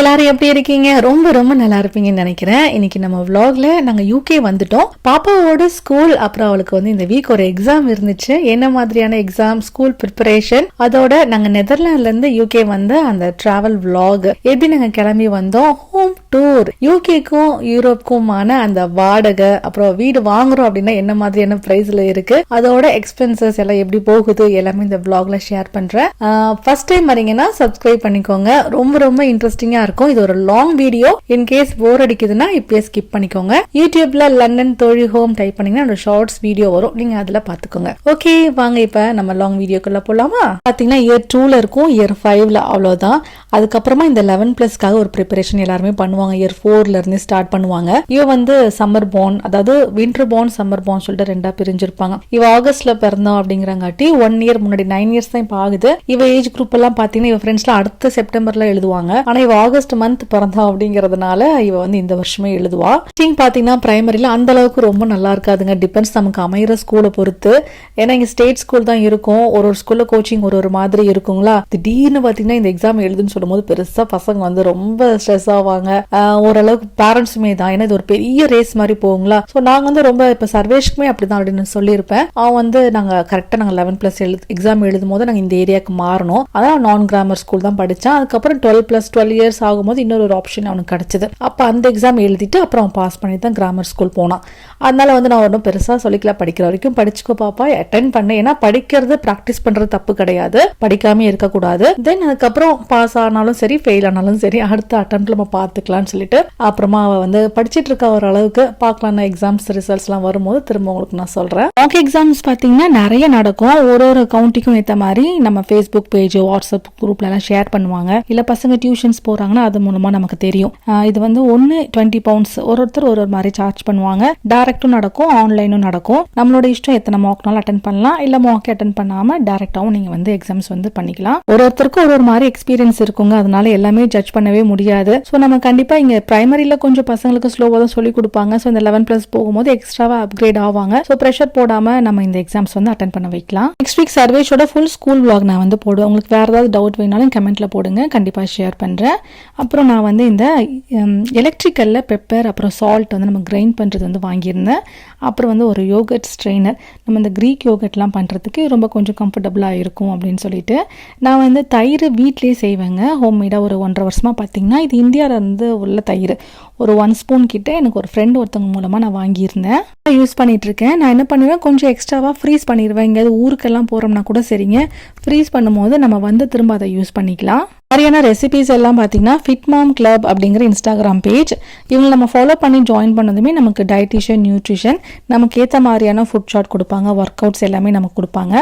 எல்லாரும் எப்படி இருக்கீங்க? ரொம்ப ரொம்ப நல்லா இருப்பீங்கன்னு நினைக்கிறேன். இன்னைக்கு நம்ம vlogல நாங்க யூகே வந்துட்டோம். பாப்பாவோட ஸ்கூல் அப்புறம் அவளுக்கு வந்து இந்த வீக் ஒரு எக்ஸாம் இருந்துச்சு. என்ன மாதிரியான எக்ஸாம் ஸ்கூல் ப்ரிப்பரேஷன் அதோட நாங்க நெதர்லாண்ட்ல இருந்து யூகே வந்து அந்த டிராவல் vlog. எப்படி நாங்க கிளம்பி வந்தோம்? ஹோம் டூர் யூகேக்கும் யூரோப்க்குமான அந்த வாடகை அப்புறம் வீடு வாங்குறோம் அப்படின்னா என்ன மாதிரியான பிரைஸ்ல இருக்கு? அதோட எக்ஸ்பென்சஸ் எல்லாம் எப்படி போகுது? எல்லாமே இந்த vlogல ஷேர் பண்றேன். ஃபர்ஸ்ட் டைம் வரீங்கன்னா சப்ஸ்கிரைப் பண்ணிக்கோங்க. ரொம்ப ரொம்ப இன்ட்ரெஸ்டிங்கா இருக்கும். இது ஒரு long video in case bore அடிக்குதுன்னா இப்பயே ஸ்கிப் பண்ணிக்கோங்க. யூடியூப்ல லண்டன் தொழில் ஹோம் டைப் பண்ணீங்கன்னா ஒரு ஷார்ட்ஸ் வீடியோ வரும். நீங்க அதுல பாத்துக்கோங்க. ஓகே வாங்க இப்ப நம்ம லாங் வீடியோக்குள்ள போலாமா? பாத்தீங்கன்னா இயர் டூல இருக்கும். இயர் ஃபைவ்ல அவ்வளவுதான். அதுக்கப்புறமா இந்த லெவன் பிளஸ்க்காக ஒரு ப்ரிப்பரேஷன் எல்லாருமே பண்ணுவாங்க. இயர் ஃபோர்ல இருந்து ஸ்டார்ட் பண்ணுவாங்க. இவ வந்து சம்மர் போன் அதாவது வின்டர் போன் சம்மர் போன் சொல்லிட்டு ரெண்டா பிரிஞ்சிருப்பாங்க. இவ ஆகஸ்ட்ல பிறந்தோம் அப்படிங்கிறங்காட்டி ஒன் இயர் முன்னாடி நைன் இயர்ஸ் தான் இப்ப ஆகுது. இவ ஏஜ் குரூப் எல்லாம் பாத்தீங்கன்னா இவ ஃப்ரெண்ட்ஸ்லாம் அடுத்த செப்டம்பர்ல எழுதுவாங்க. ஆனா இவ ஆகஸ்ட் மந்த் பிறந்தா அப்படிங்கறதுனால இவ வந்து இந்த வருஷமே எழுதுவா. டீச்சிங் பாத்தீங்கன்னா பிரைமரியில அந்த அளவுக்கு ரொம்ப நல்லா இருக்காதுங்க. டிபெண்ட்ஸ் நமக்கு அமைகிற ஸ்கூலை பொறுத்து. ஏன்னா இங்க ஸ்டேட் ஸ்கூல் தான் இருக்கும். ஒரு ஒரு ஸ்கூல்ல கோச்சிங் ஒரு ஒரு மாதிரி இருக்குங்களா? திடீர்னு பாத்தீங்கன்னா இந்த எக்ஸாம் எழுதுன்னு சொல்லும்போது பெருசா பசங்க வந்து ரொம்ப ஸ்ட்ரெஸ் ஆவாங்க. ஓரளவுக்கு பேரண்ட்ஸுமே தான். ஏன்னா இது ஒரு பெரிய ரேஸ் மாதிரி போகுங்களா? ஸோ நாங்க வந்து ரொம்ப இப்ப சர்வேஷ்க்குமே அப்படிதான் அப்படின்னு சொல்லியிருப்பேன். அவன் வந்து நாங்க கரெக்டா நாங்க லெவன் பிளஸ் எழுது எக்ஸாம் எழுதும் போது நாங்க இந்த ஏரியாவுக்கு மாறணும். அதான் நான் கிராமர் ஸ்கூல் தான் படிச்சேன். அதுக்கப்புறம் டுவெல் பிளஸ் டுவெல் இயர்ஸ் ஆகும்போது இன்னொரு ஒரு ஆப்ஷன் அவனுக்கு கிடைச்சது. அப்போ அந்த எக்ஸாம் எழுதிட்டு அப்புறம் அவன் பாஸ் பண்ணி தான் கிராமர் ஸ்கூல் போனான். அதனால வந்து நான் ஒன்றும் பெருசாக சொல்லிக்கல. படிக்கிற வரைக்கும் படிச்சுக்கோ பாப்பா அட்டன் பண்ணேன் ஏன்னா படிக்கிறது ப்ராக்டிஸ் பண்ணுறது தப்பு கிடையாது. படிக்காம இருக்கக்கூடாது. தென் அதுக்கப்புறம் பாஸ் ஆனாலும் சரி ஃபெயில் ஆனாலும் சரி அடுத்த அட்டம்ப்ட்ல நம்ம பார்த்துக்கலாம்னு சொல்லிட்டு அப்புறமா அவள் வந்து படிச்சுட்டு இருக்க ஒரு அளவுக்கு பார்க்கலாம் எக்ஸாம்ஸ் ரிசல்ட்ஸ்லாம் வரும்போது திரும்ப உங்களுக்கு நான் சொல்கிறேன் மாக் எக்ஸாம்ஸ் பார்த்தீங்கன்னா நிறைய நடக்கும். ஒரு ஒரு கவுண்டிக்கும் ஏற்ற மாதிரி நம்ம ஃபேஸ்புக் பேஜ் வாட்ஸ்அப் குரூப்லலாம் ஷேர் பண்ணுவாங்க. இல்லை பசங்க டியூஷன்ஸ் போகிறாங்க போறாங்கன்னா அது மூலமா நமக்கு தெரியும். இது வந்து ஒன்னு டுவெண்ட்டி பவுண்ட்ஸ் ஒரு ஒருத்தர் ஒரு ஒரு மாதிரி சார்ஜ் பண்ணுவாங்க. டேரக்டும் நடக்கும் ஆன்லைனும் நடக்கும். நம்மளோட இஷ்டம் எத்தனை மார்க்னாலும் அட்டன் பண்ணலாம். இல்ல மார்க் அட்டன் பண்ணாம டேரக்டாவும் நீங்க வந்து எக்ஸாம்ஸ் வந்து பண்ணிக்கலாம். ஒரு ஒருத்தருக்கும் ஒரு ஒரு மாதிரி எக்ஸ்பீரியன்ஸ் இருக்குங்க. அதனால எல்லாமே ஜட்ஜ் பண்ணவே முடியாது. ஸோ நம்ம கண்டிப்பா இங்க பிரைமரியில கொஞ்சம் பசங்களுக்கு ஸ்லோவாக தான் சொல்லி கொடுப்பாங்க. ஸோ இந்த லெவன் பிளஸ் போகும்போது எக்ஸ்ட்ராவா அப்கிரேட் ஆவாங்க. ஸோ ப்ரெஷர் போடாம நம்ம இந்த எக்ஸாம்ஸ் வந்து அட்டன் பண்ண வைக்கலாம். நெக்ஸ்ட் வீக் சர்வேஷோட ஃபுல் ஸ்கூல் vlog நான் வந்து போடுவேன். உங்களுக்கு வேற ஏதாவது டவுட் வேணாலும் கமெண்ட்ல போடுங்க. கண்டிப்பா ஷேர் பண்றேன். அப்புறம் நான் வந்து இந்த எலக்ட்ரிக்கலில் பெப்பர் அப்புறம் சால்ட் வந்து நம்ம கிரைண்ட் பண்ணுறது வந்து வாங்கியிருந்தேன். அப்புறம் வந்து ஒரு யோகட் ஸ்ட்ரெயினர் நம்ம இந்த க்ரீக் யோகட்லாம் பண்ணுறதுக்கு ரொம்ப கொஞ்சம் கம்ஃபர்டபுளாக இருக்கும் அப்படின்னு சொல்லிட்டு நான் வந்து தயிர் வீட்லேயே செய்வேங்க. ஹோம்மேடாக ஒரு ஒன்றரை வருஷமாக பார்த்தீங்கன்னா இது இந்தியாவில் இருந்து உள்ள தயிர். ஒரு ஒன் ஸ்பூன் கிட்டே எனக்கு ஒரு ஃப்ரெண்ட் ஒருத்தவங்க மூலமாக நான் வாங்கியிருந்தேன். யூஸ் பண்ணிகிட்ருக்கேன் இருக்கேன் நான் என்ன பண்ணுவேன்? கொஞ்சம் எக்ஸ்ட்ராவாக ஃப்ரீஸ் பண்ணிடுவேன். எங்கேயாவது ஊருக்கெல்லாம் போகிறோம்னா கூட சரிங்க. ஃப்ரீஸ் பண்ணும்போது நம்ம வந்து திரும்ப அதை யூஸ் பண்ணிக்கலாம். மாதிரியான ரெசிபிஸ் எல்லாம் பார்த்தீங்கன்னா ஃபிட்மாம் கிளப் அப்படிங்கிற இன்ஸ்டாகிராம் பேஜ் இவங்களை நம்ம ஃபாலோ பண்ணி ஜாயின் பண்ணதுமே நமக்கு டயட்டிஷியன் நியூட்ரிஷன் நமக்கு ஏற்ற மாதிரியான ஃபுட் ஷாட் கொடுப்பாங்க. ஒர்க் அவுட்ஸ் எல்லாமே நமக்கு கொடுப்பாங்க.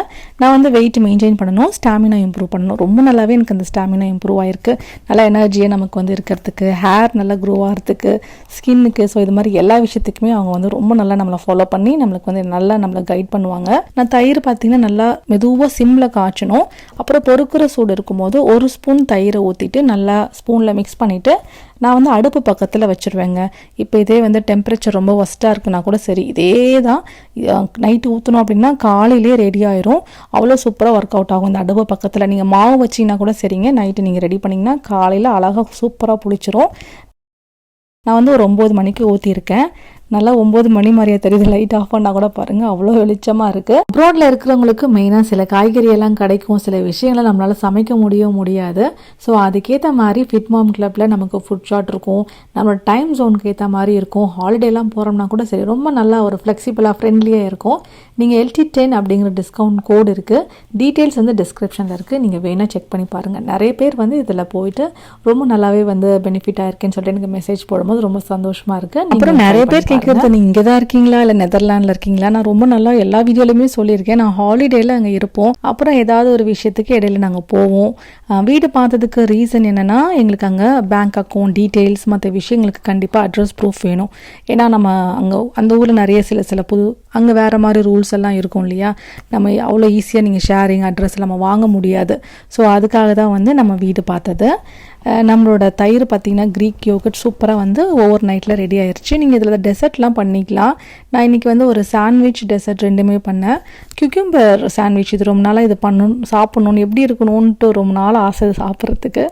நான் வந்து வெயிட் மெயின்டைன் பண்ணணும் ஸ்டாமினா இம்ப்ரூவ் பண்ணணும். ரொம்ப நல்லாவே எனக்கு அந்த ஸ்டாமினா இம்ப்ரூவ் ஆயிருக்கு. நல்லா எனர்ஜியாக நமக்கு வந்து இருக்கிறதுக்கு ஹேர் நல்லா க்ரோ ஆகிறதுக்கு ஸ்கின்னுக்கு ஸோ இது மாதிரி எல்லா விஷயத்துக்குமே அவங்க வந்து ரொம்ப நல்லா நம்மளை ஃபாலோ பண்ணி நம்மளுக்கு வந்து நல்லா நம்மளை கைட் பண்ணுவாங்க. நான் தயிர் பார்த்தீங்கன்னா நல்லா மெதுவாக சிம்மில் காய்ச்சணும். அப்புறம் பொறுக்கிற சூடு இருக்கும்போது ஒரு ஸ்பூன் தயிர் தயிரை ஊற்றிட்டு நல்லா ஸ்பூனில் மிக்ஸ் பண்ணிவிட்டு நான் வந்து அடுப்பு பக்கத்தில் வச்சுருவேங்க. இப்போ இதே வந்து டெம்பரேச்சர் ரொம்ப ஒஸ்ட்டாக இருக்குன்னா கூட சரி இதே தான் நைட்டு ஊற்றணும் அப்படின்னா காலையிலே ரெடி ஆயிரும். அவ்வளோ சூப்பராக ஒர்க் அவுட் ஆகும். இந்த அடுப்பு பக்கத்தில் நீங்கள் மாவு வச்சிங்கன்னா கூட சரிங்க. நைட்டு நீங்கள் ரெடி பண்ணிங்கன்னா காலையில் அழகாக சூப்பராக புளிச்சிரும். நான் வந்து ஒரு ஒம்பது மணிக்கு ஊற்றிருக்கேன் நல்லா ஒம்பது மணி மாதிரியே தெரியுது. லைட் ஆஃப் பண்ணால் கூட பாருங்க அவ்வளோ வெளிச்சமாக இருக்கு. அப்ராட்ல இருக்கிறவங்களுக்கு மெயினாக சில காய்கறி எல்லாம் கிடைக்கும். சில விஷயங்களை நம்மளால சமைக்க முடியும் முடியாது. ஸோ அதுக்கேற்ற மாதிரி ஃபிட்மாம் கிளப்ல நமக்கு ஃபுட் ஷாட் இருக்கும். நம்மளோட டைம் ஜோனுக்கு ஏற்ற மாதிரி இருக்கும். ஹாலிடேலாம் போகிறோம்னா கூட சரி ரொம்ப நல்லா ஒரு ஃப்ளெக்சிபிளாக ஃப்ரெண்ட்லியாக இருக்கும். நீங்கள் எல்டி டென் அப்படிங்கிற டிஸ்கவுண்ட் கோட் இருக்குது டீட்டெயில்ஸ் வந்து டிஸ்கிரிப்ஷனில் இருக்குது நீங்கள் வேணால் செக் பண்ணி பாருங்கள் நிறைய பேர் வந்து இதில் போயிட்டு ரொம்ப நல்லாவே வந்து பெனிஃபிட் ஆயிருக்குன்னு சொல்லிட்டு எனக்கு மெசேஜ் போடும்போது ரொம்ப சந்தோஷமாக இருக்குது அப்புறம் நிறைய பேர் கேட்குறது நீங்கள் இங்கே தான் இருக்கீங்களா? இல்லை நெதர்லாண்டில் இருக்கீங்களா? நான் ரொம்ப நல்லா எல்லா வீடியோலையுமே சொல்லியிருக்கேன். நான் ஹாலிடேயில் அங்கே இருப்போம். அப்புறம் ஏதாவது ஒரு விஷயத்துக்கு இடையில நாங்கள் போவோம். வீடு பார்த்ததுக்கு ரீசன் என்னென்னா எங்களுக்கு அங்கே பேங்க் அக்கௌண்ட் டீட்டெயில்ஸ் மற்ற விஷயங்களுக்கு கண்டிப்பாக அட்ரஸ் ப்ரூஃப் வேணும். ஏன்னா நம்ம அங்கே அந்த ஊரில் நிறைய சில சில புது அங்கே வேறு மாதிரி ரூல்ஸ் எல்லாம் இருக்கும் இல்லையா? நம்ம அவ்வளோ ஈஸியாக நீங்கள் ஷேரிங் அட்ரஸ் நம்ம வாங்க முடியாது. ஸோ அதுக்காக தான் வந்து நம்ம வீடு பார்த்தது. நம்மளோட தயிர் பார்த்தீங்கன்னா க்ரீக் யோகட் சூப்பராக வந்து ஓவர் நைட்டில் ரெடி ஆயிடுச்சு நீங்கள் இதில் டெசர்ட்லாம் பண்ணிக்கலாம். நான் இன்றைக்கி வந்து ஒரு சாண்ட்விச் டெசர்ட் ரெண்டுமே பண்ணேன். கியூக்யூம்பர் சாண்ட்விச் இது ரொம்ப நாளாக இது பண்ணணும் சாப்பிட்ணுன்னு எப்படி இருக்கணும்ன்ட்டு ரொம்ப நாள் ஆசை சாப்பிட்றதுக்கு.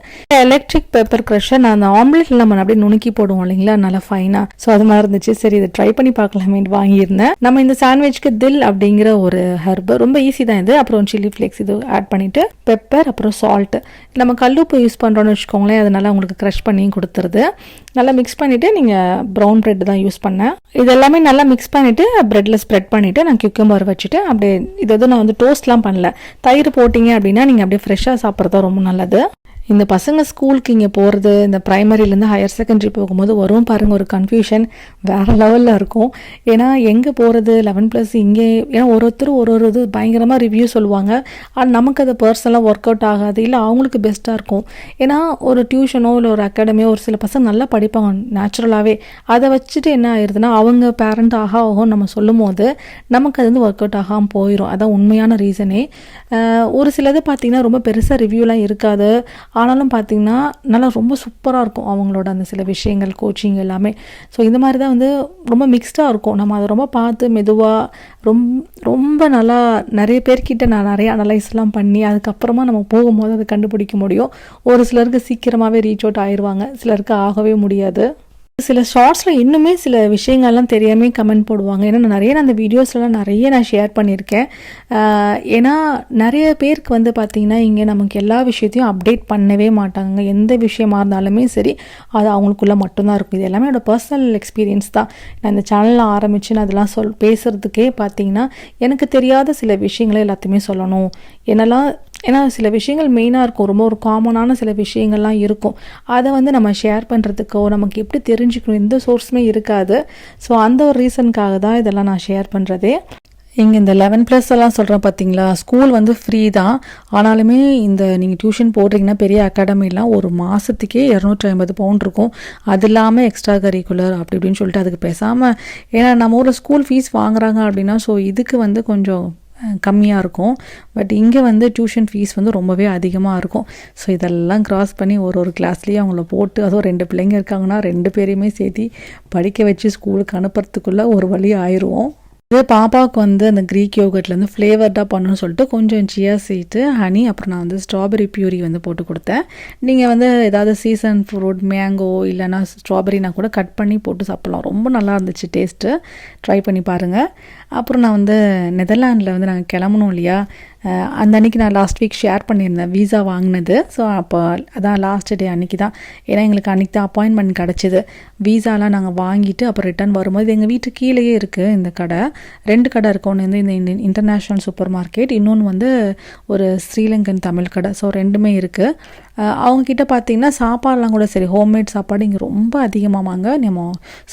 எலக்ட்ரிக் பெப்பர் க்ரஷர் நான் அந்த ஆம்லெட்டில் நம்ம அப்படியே நுணுக்கி போடுவோம் இல்லைங்களா? நல்லா ஃபைனாக ஸோ அது மாதிரி இருந்துச்சு. சரி இதை ட்ரை பண்ணி பார்க்கலாமேன்னு வாங்கியிருந்தேன். நம்ம இந்த சாண்ட்விச்க்கு தில் அப்படிங்கிற ஒரு ஹெர்பு ரொம்ப ஈஸி தான் இது. அப்புறம் சில்லி ஃப்ளேக்ஸ் இது ஆட் பண்ணிவிட்டு பெப்பர் அப்புறம் சால்ட்டு நம்ம கல்லுப்பு யூஸ் பண்ணுறோன்னு வச்சுக்கோங்களேன் அது உங்களுக்கு க்ரஷ் பண்ணி கொடுத்துருது. நல்லா மிக்ஸ் பண்ணிவிட்டு நீங்கள் ப்ரௌன் ப்ரெட் தான் யூஸ் பண்ணேன். இது எல்லாமே நல்லா மிக்ஸ் பண்ணிவிட்டு ப்ரெட்டில் ஸ்ப்ரெட் பண்ணிவிட்டு நான் கியூக்கம்பர் வச்சுட்டு அப்படியே இது எதுவும் நான் வந்து டோஸ்ட்லாம் பண்ணல. தயிர் போட்டிங்க அப்படின்னா நீங்கள் அப்படியே ஃப்ரெஷ்ஷாக சாப்பிட்றது ரொம்ப நல்லது. இந்த பசங்க ஸ்கூலுக்கு இங்கே போகிறது இந்த ப்ரைமரிலேருந்து ஹையர் செகண்டரி போகும்போது வரும் பாருங்கள் ஒரு கன்ஃபியூஷன் வேறு லெவலில் இருக்கும். ஏன்னா எங்கே போகிறது லெவன் ப்ளஸ் இங்கே ஏன்னா ஒரு ஒரு ஒரு இது பயங்கரமாக ரிவ்யூ சொல்லுவாங்க. ஆனால் நமக்கு அது பர்சனலாக ஒர்க் அவுட் ஆகாது. இல்லை அவங்களுக்கு பெஸ்ட்டாக இருக்கும். ஏன்னா ஒரு டியூஷனோ இல்லை ஒரு அகாடமியோ ஒரு சில பசங்க நல்லா படிப்பாங்க நேச்சுரலாகவே அதை வச்சுட்டு என்ன ஆயிடுதுன்னா அவங்க பேரண்ட் ஆகா ஆகும் நம்ம சொல்லும் போது நமக்கு அது வந்து ஒர்க் அவுட் ஆகாமல் போயிடும் அதான் உண்மையான ரீசனே ஒரு சிலது பார்த்திங்கன்னா ரொம்ப பெருசாக ரிவ்யூலாம் இருக்காது. ஆனாலும் பார்த்திங்கன்னா நல்லா ரொம்ப சூப்பராக இருக்கும் அவங்களோட அந்த சில விஷயங்கள் கோச்சிங் எல்லாமே. ஸோ இந்த மாதிரி தான் வந்து ரொம்ப மிக்ஸ்டாக இருக்கும். நம்ம அதை ரொம்ப பார்த்து மெதுவாக ரொம் ரொம்ப நல்லா நிறைய பேர்கிட்ட நான் நிறைய அனலைஸ்லாம் பண்ணி அதுக்கப்புறமா நம்ம போகும்போது அதை கண்டுபிடிக்க முடியும். ஒரு சிலருக்கு சீக்கிரமாகவே ரீச் அவுட் ஆயிடுவாங்க சிலருக்கு ஆகவே முடியாது. சில ஷார்ட்ஸில் இன்னுமே சில விஷயங்கள்லாம் தெரியாமல் கமெண்ட் போடுவாங்க. ஏன்னா நான் நிறைய நான் அந்த வீடியோஸ்லாம் நிறைய நான் ஷேர் பண்ணியிருக்கேன். ஏன்னா நிறைய பேருக்கு வந்து பார்த்திங்கன்னா இங்கே நமக்கு எல்லா விஷயத்தையும் அப்டேட் பண்ணவே மாட்டாங்க. எந்த விஷயமா இருந்தாலுமே சரி அது அவங்களுக்குள்ளே மட்டும்தான் இருக்கும். இது எல்லாமே என்னோட பர்சனல் எக்ஸ்பீரியன்ஸ் தான். நான் இந்த சேனலில் ஆரம்பித்து நான் அதெல்லாம் சொல் பேசுகிறதுக்கே பார்த்தீங்கன்னா எனக்கு தெரியாத சில விஷயங்களை எல்லாத்தையுமே சொல்லணும். என்னெல்லாம் ஏன்னா சில விஷயங்கள் மெயினாக இருக்கும். ரொம்ப ஒரு காமனான சில விஷயங்கள்லாம் இருக்கும். அதை வந்து நம்ம ஷேர் பண்ணுறதுக்கோ நமக்கு எப்படி தெரிஞ்சுக்கணும் எந்த சோர்ஸுமே இருக்காது. ஸோ அந்த ஒரு ரீசனுக்காக தான் இதெல்லாம் நான் ஷேர் பண்ணுறதே இங்கே இந்த லெவன் ப்ளஸ் எல்லாம் சொல்கிறேன் பார்த்தீங்களா ஸ்கூல் வந்து ஃப்ரீ தான். ஆனாலுமே இந்த நீங்கள் டியூஷன் போடுறீங்கன்னா பெரிய அகாடமிலாம் ஒரு மாதத்துக்கே இரநூற்றி ஐம்பது பவுண்ட் இருக்கும். அது இல்லாமல் எக்ஸ்ட்ரா கரிக்குலர் அப்படி இப்படின்னு சொல்லிட்டு அதுக்கு பேசாமல் ஏன்னா நம்ம ஊரில் ஸ்கூல் ஃபீஸ் வாங்குறாங்க அப்படின்னா ஸோ இதுக்கு வந்து கொஞ்சம் கம்மியாக இருக்கும். பட் இங்கே வந்து டியூஷன் ஃபீஸ் வந்து ரொம்பவே அதிகமாக இருக்கும். ஸோ இதெல்லாம் கிராஸ் பண்ணி ஒரு ஒரு கிளாஸ்லேயும் அவங்கள போட்டு அதுவும் ரெண்டு பிள்ளைங்க இருக்காங்கன்னா ரெண்டு பேரையுமே சேர்த்து படிக்க வச்சு ஸ்கூலுக்கு அனுப்புறதுக்குள்ளே ஒரு வழி ஆயிடுவோம் இதே பாப்பாவுக்கு வந்து அந்த க்ரீக் யோகட்லேருந்து ஃப்ளேவர்டாக பண்ணணும்னு சொல்லிட்டு கொஞ்சம் சியா சீட்டு ஹனி அப்புறம் நான் வந்து ஸ்ட்ராபெரி பியூரி வந்து போட்டு கொடுத்தேன். நீங்கள் வந்து ஏதாவது சீசன் ஃப்ரூட் மேங்கோ இல்லைன்னா ஸ்ட்ராபெரினா கூட கட் பண்ணி போட்டு சாப்பிட்லாம். ரொம்ப நல்லா இருந்துச்சு டேஸ்ட்டு ட்ரை பண்ணி பாருங்கள் அப்புறம் நான் வந்து நெதர்லாண்டில் வந்து நாங்கள் கிளம்பணும் இல்லையா? அந்த அன்றைக்கி நான் லாஸ்ட் வீக் ஷேர் பண்ணியிருந்தேன் வீசா வாங்கினது. ஸோ அப்போ அதான் லாஸ்ட் டே அன்னைக்கு தான். ஏன்னா எங்களுக்கு அன்றைக்கி தான் அப்பாயின்மெண்ட் கிடச்சிது. வீசாலாம் நாங்கள் வாங்கிட்டு அப்புறம் ரிட்டர்ன் வரும்போது எங்கள் வீட்டு கீழேயே இருக்குது இந்த கடை. ரெண்டு கடை இருக்கு. ஒன்று வந்து இந்த இன்டர்நேஷ்னல் சூப்பர் மார்க்கெட் இன்னொன்று வந்து ஒரு ஸ்ரீலங்கன் தமிழ் கடை. ஸோ ரெண்டுமே இருக்குது அவங்கக்கிட்ட பார்த்தீங்கன்னா சாப்பாடுலாம் கூட சரி ஹோம்மேட் சாப்பாடு இங்கே ரொம்ப அதிகமாமாங்க. நம்ம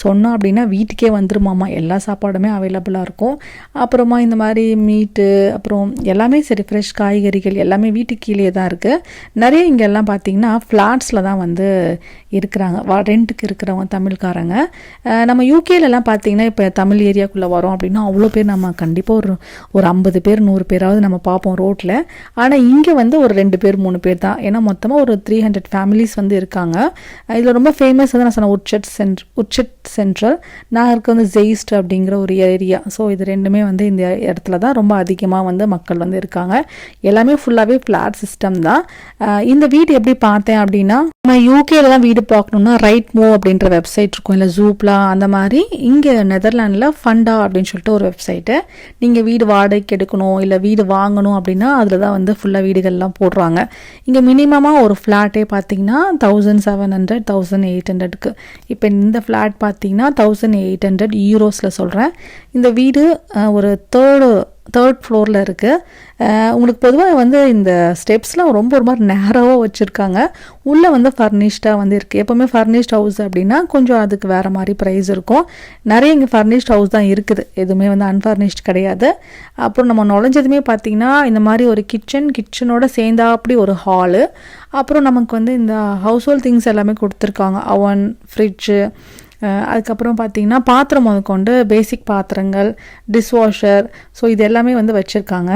சொன்னோம் அப்படின்னா வீட்டுக்கே வந்துருமாமா. எல்லா சாப்பாடுமே அவைலபிளாக இருக்கும். அப்புறமா இந்த மாதிரி மீட்டு அப்புறம் எல்லாமே சரி ஃப்ரெஷ் காய்கறிகள் எல்லாமே வீட்டுக்கு கீழே தான் இருக்குது நிறைய இங்கே எல்லாம் பார்த்தீங்கன்னா ஃப்ளாட்ஸில் தான் வந்து இருக்கிறாங்க. வா ரெண்ட்டுக்கு இருக்கிறவங்க தமிழ்காரங்க. நம்ம யூகேலலாம் பார்த்தீங்கன்னா இப்போ தமிழ் ஏரியாக்குள்ளே வரோம் அப்படின்னா அவ்வளோ பேர் நம்ம கண்டிப்பாக ஒரு ஒரு ஐம்பது பேர் நூறு பேராவது நம்ம பார்ப்போம் ரோட்டில் ஆனால் இங்கே வந்து ஒரு ரெண்டு பேர் மூணு பேர் தான். ஏன்னா மொத்தமாக ஒரு த்ரீ ஹண்ட்ரட் ஃபேமிலிஸ் வந்து இருக்காங்க. இதில் ரொம்ப ஃபேமஸ் வந்து நான் சொன்னேன் உட்சட் சென்ட் உட்சட் சென்ட்ரல் நான் இருக்க வந்து ஜெயிஸ்ட் அப்படிங்கிற ஒரு ஏரியா ஸோ இது ரெண்டுமே வந்து இந்த இடத்துல தான் ரொம்ப அதிகமாக வந்து மக்கள் வந்து இருக்காங்க. எல்லாமே ஃபுல்லாகவே ஃப்ளாட் சிஸ்டம் தான். இந்த வீடு எப்படி பார்த்தேன் அப்படின்னா நம்ம யூகேல தான் வீடு பார்க்கணுன்னா ரைட் மூவ் அப்படின்ற வெப்சைட் இருக்கும். இல்லை ஜூப்லா அந்த மாதிரி. இங்கே நெதர்லாண்டில் ஃபண்டா அப்படின்னு சொல்லிட்டு ஒரு வெப்சைட்டு நீங்கள் வீடு வாடகைக்கு எடுக்கணும் இல்லை வீடு வாங்கணும் அப்படின்னா அதில் தான் வந்து ஃபுல்லாக வீடுகள்லாம் போடுறாங்க. இங்கே மினிமமாக ஒரு ஃப்ளாட்டே பார்த்தீங்கன்னா thousand seven hundred thousand eight ஹண்ட்ரட்க்கு இப்போ இந்த ஃப்ளாட் பார்த்தீங்கன்னா தௌசண்ட் எயிட் ஹண்ட்ரட் யூரோஸில் சொல்கிறேன் இந்த வீடு ஒரு தேர்டு தேர்ட் ஃப்ளோரில் இருக்குது உங்களுக்கு பொதுவாக வந்து இந்த ஸ்டெப்ஸ்லாம் ரொம்ப ஒரு மாதிரி நேராவாக வச்சுருக்காங்க. உள்ளே வந்து ஃபர்னிஷ்டாக வந்து இருக்குது எப்போவுமே ஃபர்னிஷ்ட் ஹவுஸ் அப்படின்னா கொஞ்சம் அதுக்கு வேறு மாதிரி ப்ரைஸ் இருக்கும். நிறைய இங்கே ஃபர்னிஷ்ட் ஹவுஸ் தான் இருக்குது. எதுவுமே வந்து அன்ஃபர்னிஷ்ட் கிடையாது. அப்புறம் நம்ம நுழைஞ்சதுமே பார்த்திங்கன்னா இந்த மாதிரி ஒரு கிச்சன் கிச்சனோட சேர்ந்தா அப்படி ஒரு ஹாலு அப்புறம் நமக்கு வந்து இந்த ஹவுஸ் ஹோல்ட் திங்ஸ் எல்லாமே கொடுத்துருக்காங்க. அவன் ஃப்ரிட்ஜு அதுக்கப்புறம் பார்த்தீங்கன்னா பாத்திரம் முதற்கொண்டு பேசிக் பாத்திரங்கள் டிஷ்வாஷர் ஸோ இது எல்லாமே வந்து வச்சுருக்காங்க.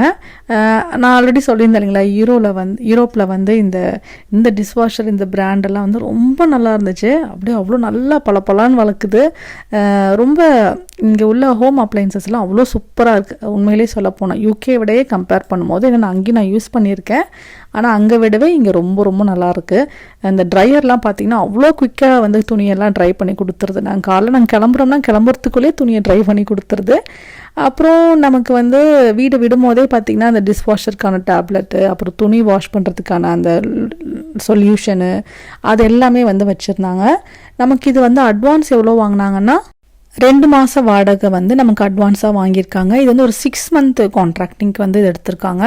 நான் ஆல்ரெடி சொல்லியிருந்தேன் இல்லைங்களா யூரோவில் வந்து யூரோப்பில் வந்து இந்த இந்த டிஷ்வாஷர் இந்த பிராண்டெல்லாம் வந்து ரொம்ப நல்லா இருந்துச்சு. அப்படியே அவ்வளோ நல்லா பளபளன்னு வளர்க்குது. ரொம்ப இங்கே உள்ள ஹோம் அப்ளைன்சஸ்லாம் அவ்வளோ சூப்பராக இருக்குது உண்மையிலேயே சொல்ல போனால் யூகே விடையே கம்பேர் பண்ணும்போது ஏன்னா நான் அங்கேயும் நான் யூஸ் பண்ணியிருக்கேன். ஆனால் அங்கே விடவே இங்கே ரொம்ப ரொம்ப நல்லா இருக்கு அந்த ட்ரையர்லாம் பார்த்தீங்கன்னா அவ்வளோ குயிக்காக வந்து துணியெல்லாம் ட்ரை பண்ணி கொடுத்துருது. நாங்கள் காலைல நாங்கள் கிளம்புறோம்னா கிளம்புறதுக்குள்ளேயே துணியை ட்ரை பண்ணி கொடுத்துருது. அப்புறம் நமக்கு வந்து வீடு விடும்போதே பார்த்தீங்கன்னா அந்த டிஷ்வாஷருக்கான டேப்லெட்டு அப்புறம் துணி வாஷ் பண்ணுறதுக்கான அந்த சொல்யூஷனு அது எல்லாமே வந்து வச்சுருந்தாங்க. நமக்கு இது வந்து அட்வான்ஸ் எவ்வளோ வாங்கினாங்கன்னா ரெண்டு மாத வாடகை வந்து நமக்கு அட்வான்ஸாக வாங்கியிருக்காங்க. இது வந்து ஒரு சிக்ஸ் மந்த் கான்ட்ராக்டிங்க்கு வந்து இது எடுத்திருக்காங்க.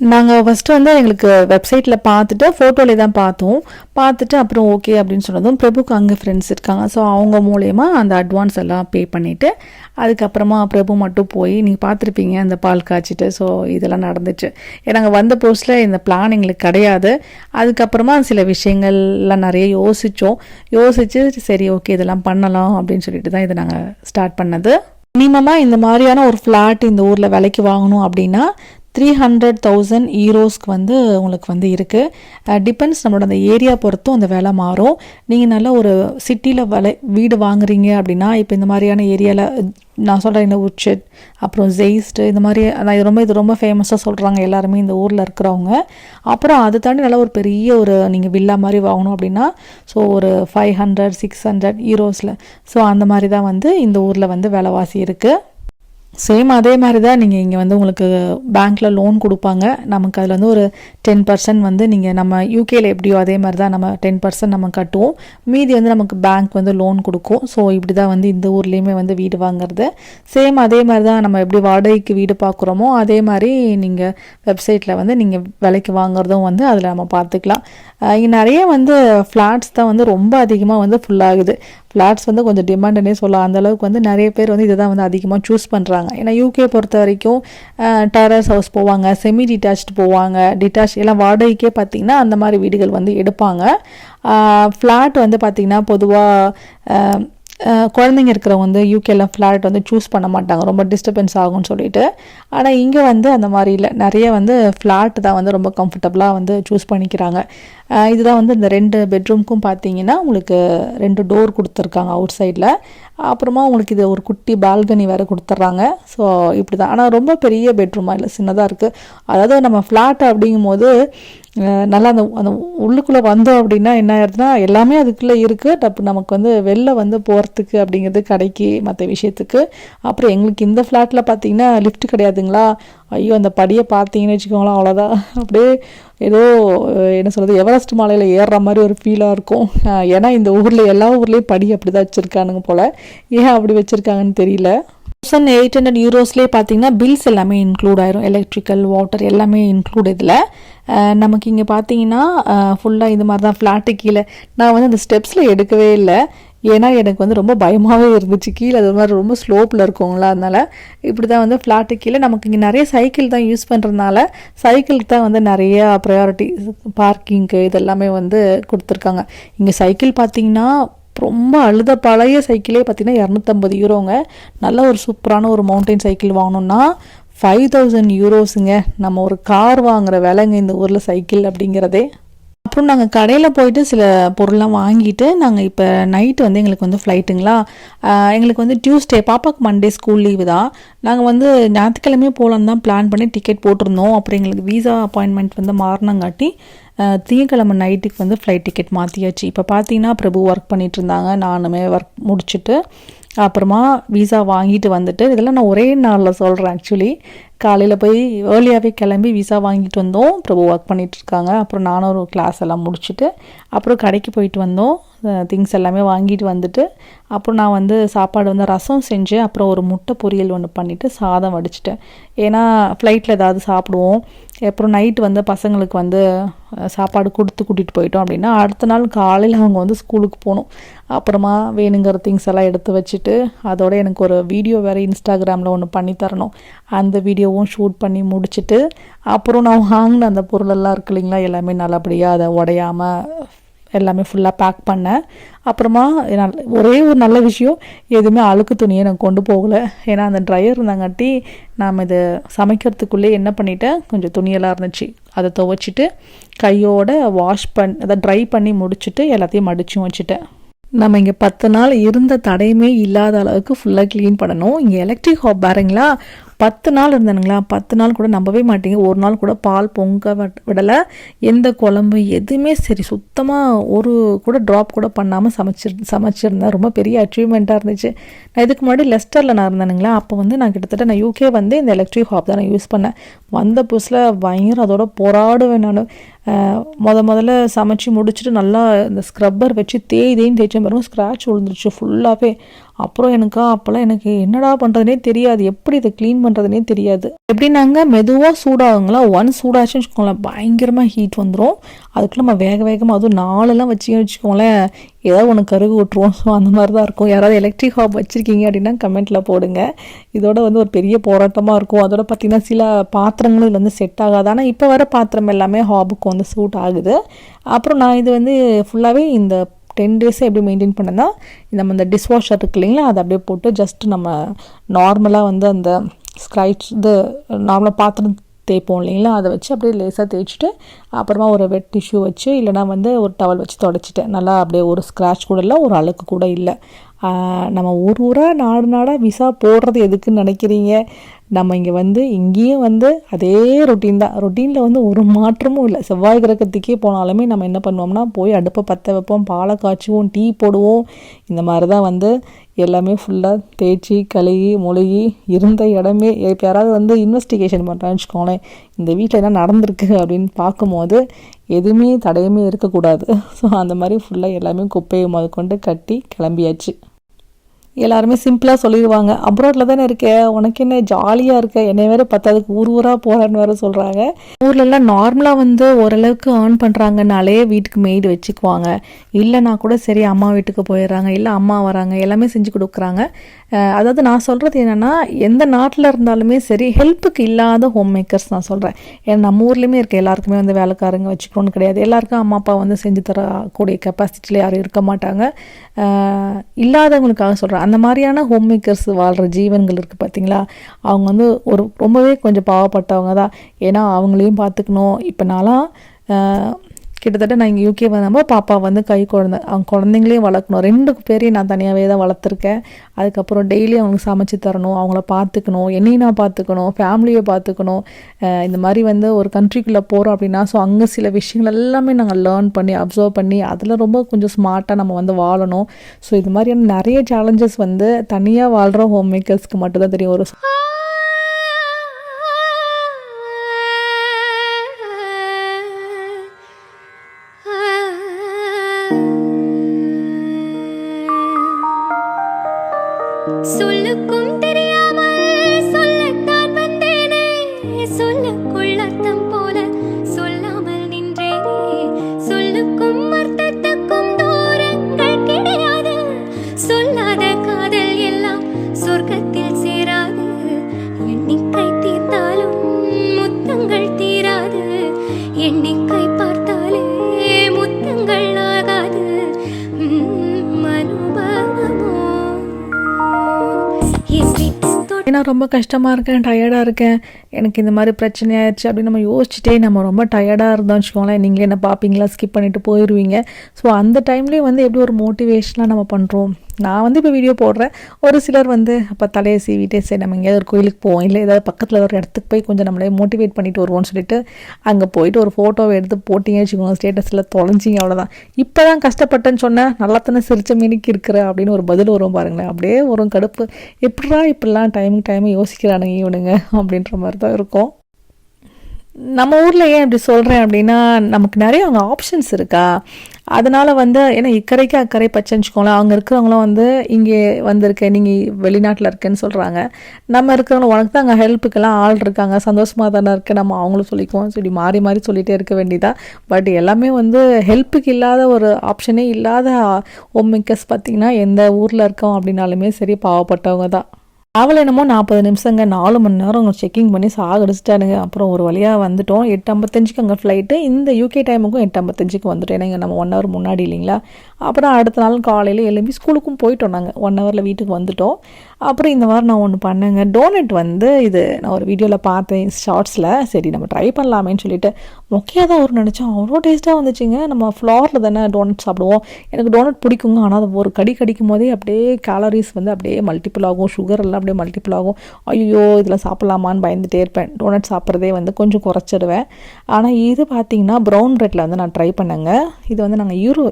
நாங்கள் ஃபஸ்ட்டு வந்து எங்களுக்கு வெப்சைட்டில் பார்த்துட்டு ஃபோட்டோலே தான் பார்த்தோம். பார்த்துட்டு அப்புறம் ஓகே அப்படின்னு சொன்னதும் பிரபுக்கு அங்கே ஃப்ரெண்ட்ஸ் இருக்காங்க. ஸோ அவங்க மூலயமா அந்த அட்வான்ஸ் எல்லாம் பே பண்ணிவிட்டு அதுக்கப்புறமா பிரபு மட்டும் போய் நீங்கள் பார்த்துருப்பீங்க அந்த பால் காய்ச்சிட்டு. ஸோ இதெல்லாம் நடந்துச்சு. நாங்கள் வந்த போஸ்ட்டில் இந்த பிளான் எங்களுக்கு கிடையாது. அதுக்கப்புறமா சில விஷயங்கள்லாம் நிறைய யோசித்தோம் யோசித்து சரி ஓகே இதெல்லாம் பண்ணலாம் அப்படின்னு சொல்லிட்டு தான் இதை நாங்கள் ஸ்டார்ட் பண்ணது. மினிமமாக இந்த மாதிரியான ஒரு ஃப்ளாட் இந்த ஊரில் விலைக்கு வாங்கணும் அப்படின்னா த்ரீ ஹண்ட்ரட் தௌசண்ட் ஈரோஸ்க்கு வந்து உங்களுக்கு வந்து இருக்குது டிபெண்ட்ஸ் uh, நம்மளோட அந்த ஏரியா பொறுத்தும் அந்த விலை மாறும். நீங்கள் நல்ல ஒரு சிட்டியில் விலை வீடு வாங்குறீங்க அப்படின்னா இப்போ இந்த மாதிரியான ஏரியாவில் நான் சொல்கிறேன் இந்த உச்சட் அப்புறம் ஜெயிஸ்ட்டு இந்த மாதிரி நான் இது ரொம்ப இது ரொம்ப ஃபேமஸாக சொல்கிறாங்க எல்லாருமே இந்த ஊரில் இருக்கிறவங்க. அப்புறம் அது தாண்டி நல்லா ஒரு பெரிய ஒரு நீங்கள் வில்லா மாதிரி வாங்கணும் அப்படின்னா ஸோ ஒரு ஃபைவ் ஹண்ட்ரட் சிக்ஸ் ஹண்ட்ரட் ஈரோஸில் ஸோ அந்த மாதிரி தான் வந்து இந்த ஊரில் வந்து விலைவாசி இருக்குது சேம் அதே மாதிரி தான் நீங்கள் இங்கே வந்து உங்களுக்கு பேங்க்கில் லோன் கொடுப்பாங்க. நமக்கு அதில் வந்து ஒரு டென் பர்சன்ட் வந்து நீங்கள் நம்ம யூகேயில் எப்படியோ அதே மாதிரி தான் நம்ம டென் பர்சன்ட் நம்ம கட்டுவோம். மீதி வந்து நமக்கு பேங்க் வந்து லோன் கொடுக்கும். ஸோ இப்படி தான் வந்து இந்த ஊர்லேயுமே வந்து வீடு வாங்குறது. சேம் அதே மாதிரி தான் நம்ம எப்படி வாடகைக்கு வீடு பார்க்குறோமோ அதே மாதிரி நீங்கள் வெப்சைட்டில் வந்து நீங்கள் விலைக்கு வாங்குறதும் வந்து அதில் நம்ம பார்த்துக்கலாம். இங்கே நிறைய வந்து ஃப்ளாட்ஸ் தான் வந்து ரொம்ப அதிகமாக வந்து ஃபுல்லாகுது ஃப்ளாட்ஸ் வந்து கொஞ்சம் டிமாண்டுன்னே சொல்லலாம். அந்த அளவுக்கு வந்து நிறைய பேர் வந்து இதை தான் வந்து அதிகமாக சூஸ் பண்ணுறாங்க ஏன்னா யூகே பொறுத்த வரைக்கும் டெரஸ் ஹவுஸ் போவாங்க செமி டிட்டாச்ட் போவாங்க டிட்டாச் எல்லாம் வாடகைக்கே பார்த்தீங்கன்னா அந்த மாதிரி வீடுகள் வந்து எடுப்பாங்க. ஃப்ளாட் வந்து பார்த்திங்கன்னா பொதுவாக குழந்தைங்க இருக்கிறவங்க வந்து யூகேல ஃப்ளாட் வந்து சூஸ் பண்ண மாட்டாங்க. ரொம்ப டிஸ்டர்பன்ஸ் ஆகும்னு சொல்லிட்டு. ஆனால் இங்கே வந்து அந்த மாதிரி இல்லை. நிறைய வந்து ஃப்ளாட் தான் வந்து ரொம்ப கம்ஃபர்டபுளாக வந்து சூஸ் பண்ணிக்கிறாங்க. இதுதான் வந்து இந்த ரெண்டு பெட்ரூம்க்கும் பார்த்தீங்கன்னா உங்களுக்கு ரெண்டு டோர் கொடுத்துருக்காங்க அவுட் சைடில் அப்புறமா உங்களுக்கு இது ஒரு குட்டி பால்கனி வேறு கொடுத்துட்றாங்க ஸோ இப்படி தான் ஆனால் ரொம்ப பெரிய பெட்ரூமாக இல்லை சின்னதாக இருக்குது அதாவது நம்ம ஃப்ளாட் அப்படிங்கும்போது போது நல்லா அந்த அந்த உள்ளுக்குள்ளே வந்தோம் அப்படின்னா என்ன ஆயிடுதுன்னா எல்லாமே அதுக்குள்ளே இருக்குது டப்பு நமக்கு வந்து வெளில வந்து போகிறதுக்கு அப்படிங்கிறது கடைக்கு மற்ற விஷயத்துக்கு. அப்புறம் எங்களுக்கு இந்த ஃப்ளாட்டில் பார்த்தீங்கன்னா லிஃப்ட் கிடையாதுங்களா? ஐயோ அந்த படியை பார்த்தீங்கன்னு வச்சுக்கோங்களேன் அவ்வளோதான் அப்படியே ஏதோ என்ன சொல்கிறது எவரெஸ்ட் மலையில் ஏறுற மாதிரி ஒரு ஃபீலாக இருக்கும். ஏன்னா இந்த ஊரில் எல்லா ஊர்லேயும் படி அப்படி தான் வச்சுருக்கானுங்க போல். ஏன் அப்படி வச்சுருக்காங்கன்னு தெரியல. தௌசண்ட் எயிட் ஹண்ட்ரட் யூரோஸ்லேயே பார்த்தீங்கன்னா பில்ஸ் எல்லாமே இன்க்ளூட் ஆயிரும். எலக்ட்ரிக்கல் வாட்டர் எல்லாமே இன்க்ளூட் இதில். நமக்கு இங்கே பார்த்தீங்கன்னா ஃபுல்லாக இது மாதிரி தான் ஃப்ளாட்டு கீழே. நான் வந்து அந்த ஸ்டெப்ஸில் எடுக்கவே இல்லை. ஏன்னா எனக்கு வந்து ரொம்ப பயமாகவே இருந்துச்சு. கீழே அது மாதிரி ரொம்ப ஸ்லோப்பில் இருக்குங்களா அதனால் இப்படி தான் வந்து ஃப்ளாட்டு கீழே. நமக்கு இங்கே நிறைய சைக்கிள் தான் யூஸ் பண்ணுறதுனால சைக்கிள் தான் வந்து நிறைய ப்ரையாரிட்டி பார்க்கிங்க்கு இதெல்லாமே வந்து கொடுத்துருக்காங்க. இங்கே சைக்கிள் பார்த்தீங்கன்னா ரொம்ப அழுத பழைய சைக்கிளே பார்த்தீங்கன்னா இரநூத்தம்பது யூரோங்க. நல்ல ஒரு சூப்பரான ஒரு மவுண்டைன் சைக்கிள் வாங்கணும்னா ஃபைவ் தௌசண்ட் யூரோஸுங்க. நம்ம ஒரு கார் வாங்குகிற விலைங்க இந்த ஊரில் சைக்கிள் அப்படிங்கிறதே. அப்புறம் நாங்கள் கடையில் போயிட்டு சில பொருள்லாம் வாங்கிட்டு நாங்கள் இப்போ நைட்டு வந்து எங்களுக்கு வந்து ஃப்ளைட்டுங்களா எங்களுக்கு வந்து டியூஸ்டே பாப்பாக்கு மண்டே ஸ்கூல் லீவு தான். நாங்கள் வந்து ஞாயிற்றுக்கிழமையே போகலான்னு தான் பிளான் பண்ணி டிக்கெட் போட்டிருந்தோம். அப்புறம் எங்களுக்கு வீசா அப்பாயின்மெண்ட் வந்து மாறினங்காட்டி திங்கக்கிழமை நைட்டுக்கு வந்து ஃப்ளைட் டிக்கெட் மாற்றியாச்சு இப்போ பார்த்தீங்கன்னா பிரபு ஒர்க் பண்ணிட்டு இருந்தாங்க. நானுமே ஒர்க் முடிச்சுட்டு அப்புறமா விசா வாங்கிட்டு வந்துட்டு இதெல்லாம் நான் ஒரே நாளில் சொல்கிறேன் ஆக்சுவலி காலையில் போய் ஏர்லியாகவே கிளம்பி விசா வாங்கிட்டு வந்தோம். பிரபு ஒர்க் பண்ணிகிட்ருக்காங்க இருக்காங்க. அப்புறம் நானும் ஒரு கிளாஸ் எல்லாம் முடிச்சுட்டு அப்புறம் கடைக்கு போயிட்டு வந்தோம். திங்ஸ் எல்லாமே வாங்கிட்டு வந்துட்டு அப்புறம் நான் வந்து சாப்பாடு வந்து ரசம் செஞ்சு அப்புறம் ஒரு முட்டை பொரியல் ஒன்று பண்ணிவிட்டு சாதம் வடிச்சிட்டேன். ஏன்னா ஃப்ளைட்டில் ஏதாவது சாப்பிடுவோம். அப்புறம் நைட் வந்து பசங்களுக்கு வந்து சாப்பாடு கொடுத்து கூட்டிகிட்டு போயிட்டோம் அப்படின்னா அடுத்த நாள் காலையில் அவங்க வந்து ஸ்கூலுக்கு போகணும். அப்புறமா வேணுங்கிற திங்ஸ் எல்லாம் எடுத்து வச்சுட்டு அதோட எனக்கு ஒரு வீடியோ வேறு இன்ஸ்டாகிராமில் ஒன்று பண்ணி தரணும். அந்த வீடியோவும் ஷூட் பண்ணி முடிச்சுட்டு அப்புறம் நான் வாங்கின அந்த பொருளெல்லாம் இருக்கு இல்லைங்களா எல்லாமே நல்லபடியாக அதை உடையாமல் எல்லாமே ஃபுல்லாக பேக் பண்ணேன். அப்புறமா ஒரே ஒரு நல்ல விஷயம் எதுவுமே அழுக்கு துணியை நான் கொண்டு போகலை. ஏன்னா அந்த ட்ரையர் இருந்தாங்காட்டி நாம் இது சமைக்கிறதுக்குள்ளே என்ன பண்ணிட்டேன்? கொஞ்சம் துணியெல்லாம் இருந்துச்சு. அதை துவைச்சிட்டு கையோட வாஷ் பண் அதை ட்ரை பண்ணி முடிச்சுட்டு எல்லாத்தையும் மடிச்சும் வச்சுட்டேன். நம்ம இங்கே பத்து நாள் இருந்த தடையுமே இல்லாத அளவுக்கு ஃபுல்லாக க்ளீன் பண்ணணும். இங்கே எலக்ட்ரிக் ஹாப் பாருங்களா? பத்து நாள் இருந்தானுங்களா? பத்து நாள் கூட நம்பவே மாட்டீங்க. ஒரு நாள் கூட பால் பொங்க விட- விடலை. எந்த குழம்பு எதுவுமே சரி சுத்தமாக ஒரு கூட ட்ராப் கூட பண்ணாமல் சமைச்சி சமைச்சிருந்தேன். ரொம்ப பெரிய அச்சீவ்மெண்ட்டாக இருந்துச்சு. நான் இதுக்கு முன்னாடி லெஸ்டரில் நான் இருந்தேனுங்களா? அப்போ வந்து நான் கிட்டத்தட்ட நான் யூகே வந்து இந்த எலக்ட்ரிக் ஹாப் தான் நான் யூஸ் பண்ணேன். வந்த புதுசில் பயங்கர அதோட போராடுவேன் நான். முத முதல்ல சமைச்சு முடிச்சுட்டு நல்லா இந்த ஸ்க்ரப்பர் வச்சு தேய் தேய்ன்னு தேய்ச்சேன் பாருங்கள் ஸ்க்ராட்ச் விழுந்துருச்சு ஃபுல்லாகவே அப்புறம் எனக்கு அப்போல்லாம் எனக்கு என்னடா பண்ணுறதுனே தெரியாது. எப்படி இதை க்ளீன் பண்ணுறதுனே தெரியாது. எப்படின்னாங்க மெதுவாக சூடாகுங்களா? ஒன் சூடாச்சுன்னு வச்சுக்கோங்களேன் பயங்கரமாக ஹீட் வந்துடும் அதுக்குள்ள நம்ம வேக வேகமாக அதுவும் நாலெல்லாம் வச்சு வச்சுக்கோங்களேன் ஏதாவது ஒன்று கருகு விட்டுருவோம் ஸோ அந்த மாதிரி தான் இருக்கும். யாராவது எலக்ட்ரிக் ஹாப் வச்சுருக்கீங்க அப்படின்னா கமெண்ட்டில் போடுங்க. இதோட வந்து ஒரு பெரிய போராட்டமாக இருக்கும். அதோட பார்த்தீங்கன்னா சில பாத்திரங்களும் இதில் வந்து செட் ஆகாது. ஆனால் இப்போ வர பாத்திரம் எல்லாமே ஹாபுக்கு வந்து சூட் ஆகுது. அப்புறம் நான் இது வந்து ஃபுல்லாகவே இந்த டென் டேஸை எப்படி மெயின்டைன் பண்ணேன்னா நம்ம இந்த டிஷ்வாஷர் இருக்கு இல்லைங்களா அதை அப்படியே போட்டு ஜஸ்ட் நம்ம நார்மலாக வந்து அந்த ஸ்க்ரைச் இது நார்மலாக பாத்திரம் தேய்ப்போம் இல்லைங்களா அதை வச்சு அப்படியே லேசாக தேய்ச்சிட்டு அப்புறமா ஒரு வெட் டிஷ்யூ வச்சு இல்லைனா வந்து ஒரு டவல் வச்சு தொடச்சிட்டேன் நல்லா அப்படியே ஒரு ஸ்க்ராட்ச் கூட இல்லை ஒரு அழுக்கு கூட இல்லை. நம்ம ஊர் ஊராக நாடு நாடாக விசா போடுறது எதுக்குன்னு நினைக்கிறீங்க? நம்ம இங்கே வந்து இங்கேயும் வந்து அதே ரொட்டீன் தான். ரொட்டீனில் வந்து ஒரு மாற்றமும் இல்லை. செவ்வாய் கிரகத்துக்கே போனாலுமே நம்ம என்ன பண்ணுவோம்னா போய் அடுப்பை பற்ற வைப்போம் பாலை காய்ச்சுவோம் டீ போடுவோம். இந்த மாதிரி தான் வந்து எல்லாமே ஃபுல்லாக தேய்ச்சி கழுகி மொழுகி இருந்த இடமே. இப்போ யாராவது வந்து இன்வெஸ்டிகேஷன் பண்ணுறான்னு வச்சுக்கோங்களேன் இந்த வீட்டில் என்ன நடந்திருக்கு அப்படின்னு பார்க்கும்போது எதுவுமே தடையுமே இருக்கக்கூடாது. ஸோ அந்த மாதிரி ஃபுல்லாக எல்லாமே குப்பையை முதற்கொண்டு கட்டி கிளம்பியாச்சு. எல்லாருமே சிம்பிளாக சொல்லிடுவாங்க. அப்ராட்டில் தானே இருக்க? உனக்கு என்ன ஜாலியாக இருக்க? என்னை வேறு பத்தாதுக்கு ஊர் ஊராக போகிறேன்னு வேறு சொல்கிறாங்க ஊர்லெல்லாம் நார்மலாக வந்து ஓரளவுக்கு ஏர்ன் பண்ணுறாங்கனாலே வீட்டுக்கு மெய்டு வச்சுக்குவாங்க. இல்லைனா கூட சரி அம்மா வீட்டுக்கு போயிடுறாங்க. இல்லை அம்மா வராங்க. எல்லாமே செஞ்சு கொடுக்குறாங்க. அதாவது நான் சொல்கிறது என்னென்னா எந்த நாட்டில் இருந்தாலுமே சரி ஹெல்ப்புக்கு இல்லாத ஹோம் மேக்கர்ஸ் நான் சொல்கிறேன் ஏன்னா நம்ம ஊர்லேயுமே இருக்க எல்லாருக்குமே வந்து வேலைக்காரங்க வச்சுக்கணும்னு கிடையாது. எல்லாருக்கும் அம்மா அப்பா வந்து செஞ்சு தரக்கூடிய கெப்பாசிட்டியில் யாரும் இருக்க மாட்டாங்க. இல்லாதவங்களுக்காக சொல்கிறேன் அந்த மாதிரியான ஹோம் மேக்கர்ஸ் வாழ்கிற ஜீவன்கள் இருக்குது பார்த்தீங்களா அவங்க வந்து ஒரு ரொம்பவே கொஞ்சம் பாவப்பட்டவங்க தான். ஏன்னா அவங்களையும் பார்த்துக்கணும். இப்போ நான்லாம் கிட்டத்தட்ட நான் இங்கே யூகே வந்தப்போ பாப்பா வந்து கை குழந்த அவங்க குழந்தைங்களையும் வளர்க்கணும். ரெண்டு பேரையும் நான் தனியாகவே தான் வளர்த்துருக்கேன். அதுக்கப்புறம் டெய்லி அவங்களுக்கு சமைச்சு தரணும் அவங்கள பார்த்துக்கணும் என்னையும் நான் பார்த்துக்கணும் ஃபேமிலியை பார்த்துக்கணும். இந்த மாதிரி வந்து ஒரு கண்ட்ரிக்குள்ளே போகிறோம் அப்படின்னா ஸோ அங்கே சில விஷயங்கள் எல்லாமே நாங்கள் லேர்ன் பண்ணி அப்சர்வ் பண்ணி அதில் ரொம்ப கொஞ்சம் ஸ்மார்ட்டாக நம்ம வந்து வாழணும். ஸோ இது மாதிரியான நிறைய சேலஞ்சஸ் வந்து தனியாக வாழ்கிற ஹோம் மேக்கர்ஸ்க்கு மட்டும்தான் தெரியும். ஒரு ரொம்ப கஷ்டமாக இருக்கேன் டயர்டாக இருக்கேன். எனக்கு இந்த மாதிரி பிரச்சனை ஆயிடுச்சு அப்படின்னு நம்ம யோசிச்சுட்டே நம்ம ரொம்ப டயர்டாக இருந்தோம் வச்சுக்கோங்களேன். நீங்களே என்ன பார்ப்பீங்களா? ஸ்கிப் பண்ணிட்டு போயிடுவீங்க ஸோ அந்த டைம்லேயும் வந்து எப்படி ஒரு மோட்டிவேஷனாக நம்ம பண்ணுறோம் நான் வந்து இப்போ வீடியோ போடுறேன். ஒரு சிலர் வந்து அப்போ தலையை சீவிட்டே சரி நம்ம எங்கேயாவது ஒரு கோயிலுக்கு போவோம். இல்லை ஏதாவது பக்கத்தில் ஒரு இடத்துக்கு போய் கொஞ்சம் நம்மளே மோட்டிவேட் பண்ணிட்டு வருவோம்னு சொல்லிட்டு அங்கே போயிட்டு ஒரு ஃபோட்டோவை எடுத்து போட்டிங்க வச்சுக்கோங்க. ஸ்டேட்டஸில் தொலைஞ்சிங்க அவ்வளோதான் இப்போ தான் கஷ்டப்பட்டேன்னு சொன்னேன் நல்லா தானே சிரிச்ச மீனிக்கு இருக்கிற அப்படின்னு ஒரு பதில் வரும் பாருங்களேன். அப்படியே வரும் கடுப்பு. எப்படா இப்படிலாம் டைமுக்கு டைம் யோசிக்கிறானுங்க இவனுங்க அப்படின்ற மாதிரி தான் இருக்கும். நம்ம ஊரில் ஏன் இப்படி சொல்கிறேன் அப்படின்னா நமக்கு நிறைய அவங்க ஆப்ஷன்ஸ் இருக்கா? அதனால் வந்து ஏன்னா இக்கரைக்கு அக்கறை பச்சைன்னு வச்சுக்கோங்களேன். அங்கே இருக்கிறவங்களும் வந்து இங்கே வந்திருக்கேன். நீங்கள் வெளிநாட்டில் இருக்கேன்னு சொல்கிறாங்க நம்ம இருக்கிறவங்க உனக்கு தான் அங்கே ஹெல்ப்புக்கெல்லாம் ஆள் இருக்காங்க. சந்தோஷமாக தானே இருக்கு நம்ம அவங்களும் சொல்லிக்குவோம். சரி மாறி மாறி சொல்லிகிட்டே இருக்க வேண்டியதாக பட் எல்லாமே வந்து ஹெல்ப்புக்கு இல்லாத ஒரு ஆப்ஷனே இல்லாத ஹோம் மேக்கர்ஸ் பார்த்திங்கன்னா எந்த ஊரில் இருக்கோம் அப்படின்னாலுமே சரி பாவப்பட்டவங்க தான். அவள் என்னமோ நாற்பது நிமிஷங்க நாலு மணி நேரம் அவங்க செக்கிங் பண்ணி சாகடிச்சிட்டானுங்க. அப்புறம் ஒரு வழியாக வந்துட்டோம். எட்டு ஐம்பத்தஞ்சுக்கு அங்கே ஃப்ளைட்டு இந்த யூகே டைமுக்கும் எட்டு ஐம்பத்தஞ்சுக்கு வந்துட்டோம். ஏன்னா நம்ம ஒன் ஹவர் முன்னாடி இல்லைங்களா? அப்புறம் அடுத்த நாள் காலையில் எழும்பி ஸ்கூலுக்கும் போயிட்டோம் நாங்கள் ஒன் ஹவரில் வீட்டுக்கு வந்துட்டோம். அப்புறம் இந்த மாதிரி நான் ஒன்று பண்ணேங்க. டோனட் வந்து இது நான் ஒரு வீடியோவில் பார்த்தேன் ஷார்ட்ஸில் சரி நம்ம ட்ரை பண்ணலாமேன்னு சொல்லிட்டு மொக்கையாக தான் ஒரு நினச்சோம் அவ்வளோ டேஸ்ட்டாக வந்துச்சுங்க. நம்ம ஃப்ளோரில் தானே டோனட் சாப்பிடுவோம். எனக்கு டோனட் பிடிக்குங்க. ஆனால் அது ஒரு கடி கடிக்கும் போதே அப்படியே கேலரிஸ் வந்து அப்படியே மல்டிபிள் ஆகும். சுகர் எல்லாம் அப்படியே மல்டிப்புள் ஆகும். ஐயோ இதில் சாப்பிட்லாமான்னு பயந்துட்டே இருப்பேன். டோனட் சாப்பிட்றதே வந்து கொஞ்சம் குறைச்சிடுவேன். ஆனால் இது பார்த்திங்கன்னா ப்ரௌன் ப்ரெட்டில் வந்து நான் ட்ரை பண்ணேங்க. இது வந்து நாங்கள் யூரோ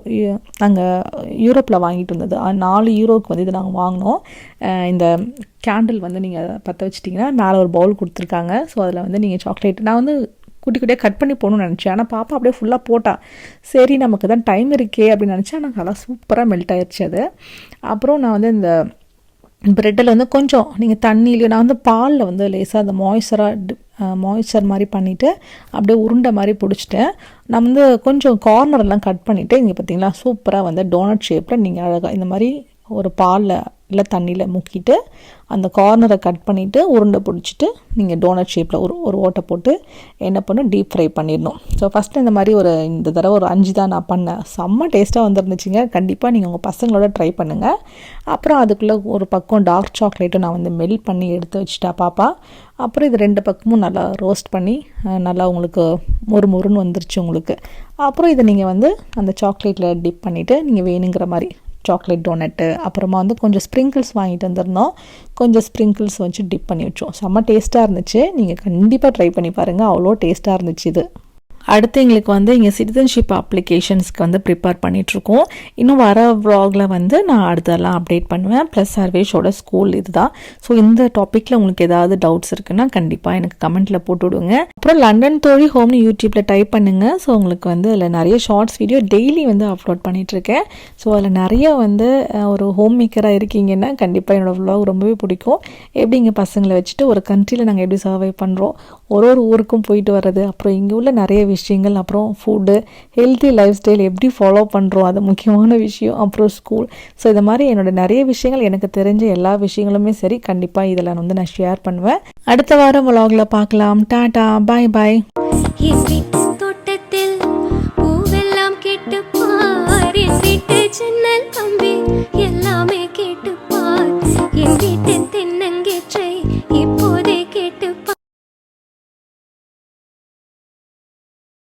நாங்கள் யூரோப்பில் வாங்கிட்டு வந்தது. நாலு யூரோவுக்கு வந்து இது நாங்கள் வாங்கினோம். இந்த கேண்டில் வந்து நீங்கள் பற்ற வச்சிட்டிங்கன்னா மேலே ஒரு பவுல் கொடுத்துருக்காங்க. ஸோ அதில் வந்து நீங்கள் சாக்லேட் நான் வந்து குட்டி குட்டியாக கட் பண்ணி போகணும்னு நினச்சேன். ஆனால் பாப்பா அப்படியே ஃபுல்லாக போட்டா. சரி நமக்கு தான் டைம் இருக்கே அப்படின்னு நினச்சேன். ஆனால் நல்லா சூப்பராக மெல்ட் ஆயிடுச்சு அது. அப்புறம் நான் வந்து இந்த ப்ரெட்டில் வந்து கொஞ்சம் நீங்கள் தண்ணியிலையோ நான் வந்து பாலில் வந்து லேசாக அந்த மாய்ஸ்சராக மாய்ஸ்சர் மாதிரி பண்ணிவிட்டு அப்படியே உருண்டை மாதிரி பிடிச்சிட்டேன். நான் வந்து கொஞ்சம் கார்னர்லாம் கட் பண்ணிவிட்டு இங்கே பார்த்தீங்களா சூப்பராக வந்து டோனட் ஷேப்பில் நீங்கள் அழகாக இந்த மாதிரி ஒரு பாலில் இல்லை தண்ணியில் முக்கிட்டு அந்த கார்னரை கட் பண்ணிவிட்டு உருண்டை பிடிச்சிட்டு நீங்கள் டோனட் ஷேப்பில் ஒரு ஒரு ஓட்டை போட்டு என்ன பண்ணும் டீப் ஃப்ரை பண்ணிடணும். ஸோ ஃபஸ்ட்டு இந்த மாதிரி ஒரு இந்த தடவை ஒரு அஞ்சு தான் நான் பண்ணேன். செம்ம டேஸ்ட்டாக வந்துருந்துச்சுங்க. கண்டிப்பாக நீங்கள் உங்கள் பசங்களோட ட்ரை பண்ணுங்கள் அப்புறம் அதுக்குள்ளே ஒரு பக்கம் டார்க் சாக்லேட்டும் நான் வந்து மெல்ட் பண்ணி எடுத்து வச்சுட்டா பாப்பா. அப்புறம் இது ரெண்டு பக்கமும் நல்லா ரோஸ்ட் பண்ணி நல்லா உங்களுக்கு மொறு மொறுன்னு வந்துருச்சு உங்களுக்கு. அப்புறம் இதை நீங்கள் வந்து அந்த சாக்லேட்டில் டிப் பண்ணிவிட்டு நீங்கள் வேணுங்கிற மாதிரி சாக்லேட் டோனட்டு அப்புறமா வந்து கொஞ்சம் ஸ்ப்ரிங்கிள்ஸ் வாங்கிட்டு வந்திருந்தோம். கொஞ்சம் ஸ்ப்ரிங்கிள்ஸ் வச்சு டிப் பண்ணி வச்சோம். செம்ம டேஸ்ட்டாக இருந்துச்சு. நீங்கள் கண்டிப்பாக ட்ரை பண்ணி பாருங்கள் அவ்வளோ டேஸ்ட்டாக இருந்துச்சு இது. அடுத்து எங்களுக்கு வந்து இங்கே சிட்டிசன்ஷிப் அப்ளிகேஷன்ஸ்க்கு வந்து ப்ரிப்பேர் பண்ணிகிட்ருக்கோம் இன்னும் வர வ்ளாகில் வந்து நான் அடுத்தெல்லாம் அப்டேட் பண்ணுவேன். ப்ளஸ் சர்வேஷோட ஸ்கூல் இதுதான். ஸோ இந்த டாப்பிக்கில் உங்களுக்கு ஏதாவது டவுட்ஸ் இருக்குன்னா கண்டிப்பாக எனக்கு கமெண்ட்டில் போட்டு விடுங்க அப்புறம் லண்டன் தோழி ஹோம்னு யூடியூப்பில் டைப் பண்ணுங்கள் ஸோ உங்களுக்கு வந்து அதில் நிறைய ஷார்ட்ஸ் வீடியோ டெய்லி வந்து அப்லோட் பண்ணிகிட்ருக்கேன் ஸோ அதில் நிறைய வந்து ஒரு ஹோம் மேக்கராக இருக்கீங்கன்னா கண்டிப்பாக என்னோடய வ்ளாக் ரொம்பவே பிடிக்கும். எப்படி இங்கே பசங்களை வச்சுட்டு ஒரு கண்ட்ரியில் நாங்கள் எப்படி சர்வை பண்ணுறோம் ஒரு ஒரு ஊருக்கும் போயிட்டு வர்றது அப்புறம் இங்கே உள்ள நிறைய விஷயங்கள் அப்புறம் ஃபுட்டு ஹெல்த்தி லைஃப் ஸ்டைல் எப்படி ஃபாலோ பண்ணுறோம் அது முக்கியமான விஷயம். அப்புறம் ஸ்கூல் ஸோ இது மாதிரி என்னோட நிறைய விஷயங்கள் எனக்கு தெரிஞ்ச எல்லா விஷயங்களுமே சரி கண்டிப்பாக இதில் வந்து நான் ஷேர் பண்ணுவேன். அடுத்த வாரம் விலாகில் பார்க்கலாம். டாடா பாய் பாய் தோட்டத்தில் பூவெல்லாம் கேட்டு எல்லாமே கேட்டு என் வீட்டு தென்னங்கேற்ற